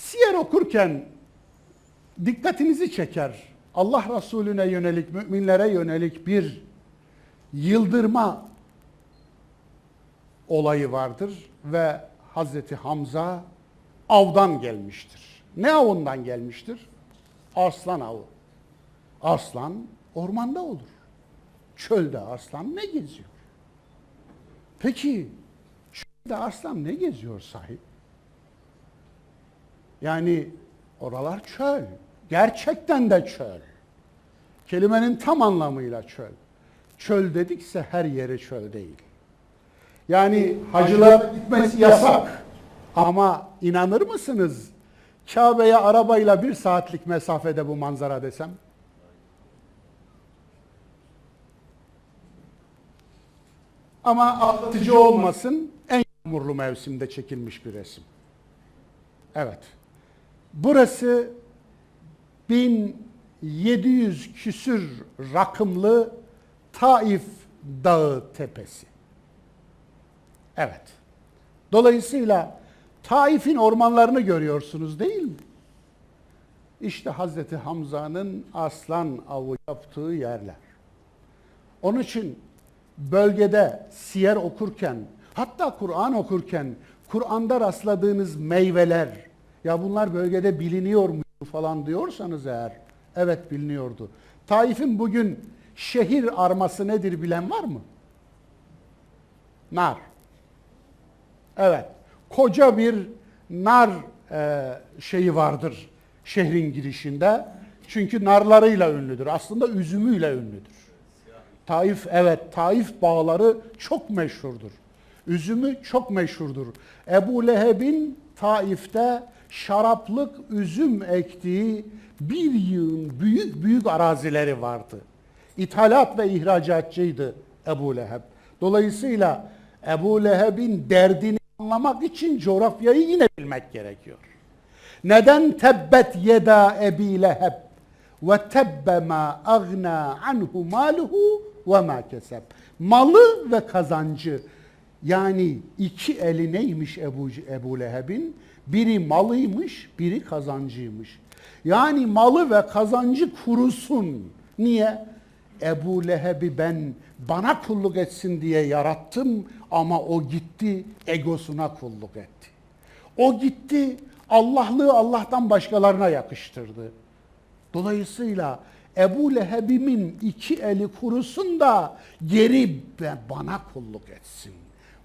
Siyer okurken dikkatinizi çeker. Allah Resulüne yönelik, müminlere yönelik bir yıldırma olayı vardır ve Hazreti Hamza avdan gelmiştir. Ne avından gelmiştir? Aslan avı. Aslan ormanda olur. Çölde aslan ne geziyor? Peki çölde aslan ne geziyor sahip? Yani oralar çöl. Gerçekten de çöl. Kelimenin tam anlamıyla çöl. Çöl dedikse her yeri çöl değil. Yani hacılara gitmesi yasak. Ama inanır mısınız? Kabe'ye arabayla bir saatlik mesafede bu manzara desem. Ama aldatıcı olmasın en yağmurlu mevsimde çekilmiş bir resim. Evet. Burası 1700 küsür rakımlı Taif Dağı tepesi. Evet. Dolayısıyla Taif'in ormanlarını görüyorsunuz değil mi? İşte Hazreti Hamza'nın aslan avı yaptığı yerler. Onun için bölgede siyer okurken, hatta Kur'an okurken, Kur'an'da rastladığınız meyveler, ya bunlar bölgede biliniyor mu falan diyorsanız eğer, evet biliniyordu. Taif'in bugün şehir arması nedir bilen var mı? Nar. Evet. Koca bir nar e, şeyi vardır şehrin girişinde. Çünkü narlarıyla ünlüdür. Aslında üzümüyle ünlüdür. Taif evet Taif bağları çok meşhurdur. Üzümü çok meşhurdur. Ebu Leheb'in Taif'te şaraplık üzüm ektiği bir yığın büyük büyük arazileri vardı. İthalat ve ihracatçıydı Ebu Leheb. Dolayısıyla Ebu Leheb'in derdini anlamak için coğrafyayı yine bilmek gerekiyor. Neden tebbet yeda Ebi Leheb ve tebbe ma agna anhu maluhu ve ma keseb. Malı ve kazancı yani iki eli neymiş Ebu, Ebu Leheb'in? Biri malıymış, biri kazancıymış. Yani malı ve kazancı kurusun. Niye? Ebu Leheb'i ben bana kulluk etsin diye yarattım ama o gitti egosuna kulluk etti. O gitti Allah'lığı Allah'tan başkalarına yakıştırdı. Dolayısıyla Ebu Leheb'imin iki eli kurusun da geri bana kulluk etsin.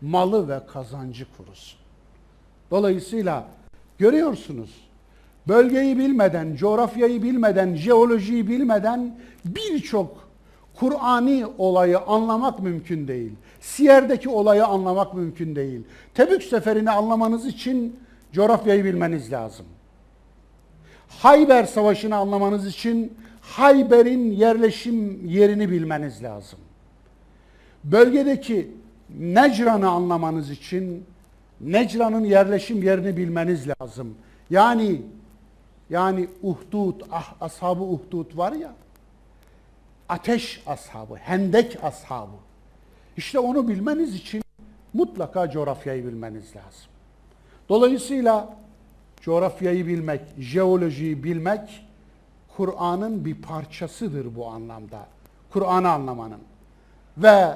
Malı ve kazancı kurusun. Dolayısıyla görüyorsunuz bölgeyi bilmeden, coğrafyayı bilmeden, jeolojiyi bilmeden birçok Kur'ani olayı anlamak mümkün değil. Siyer'deki olayı anlamak mümkün değil. Tebük seferini anlamanız için coğrafyayı bilmeniz lazım. Hayber Savaşı'nı anlamanız için Hayber'in yerleşim yerini bilmeniz lazım. Bölgedeki Necran'ı anlamanız için Necran'ın yerleşim yerini bilmeniz lazım. Yani yani Uhdud, ah, ashabı Uhdud var ya, ateş ashabı, hendek ashabı. İşte onu bilmeniz için mutlaka coğrafyayı bilmeniz lazım. Dolayısıyla coğrafyayı bilmek, jeolojiyi bilmek Kur'an'ın bir parçasıdır bu anlamda. Kur'an'ı anlamanın ve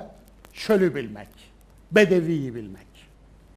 çölü bilmek, bedeviyi bilmek.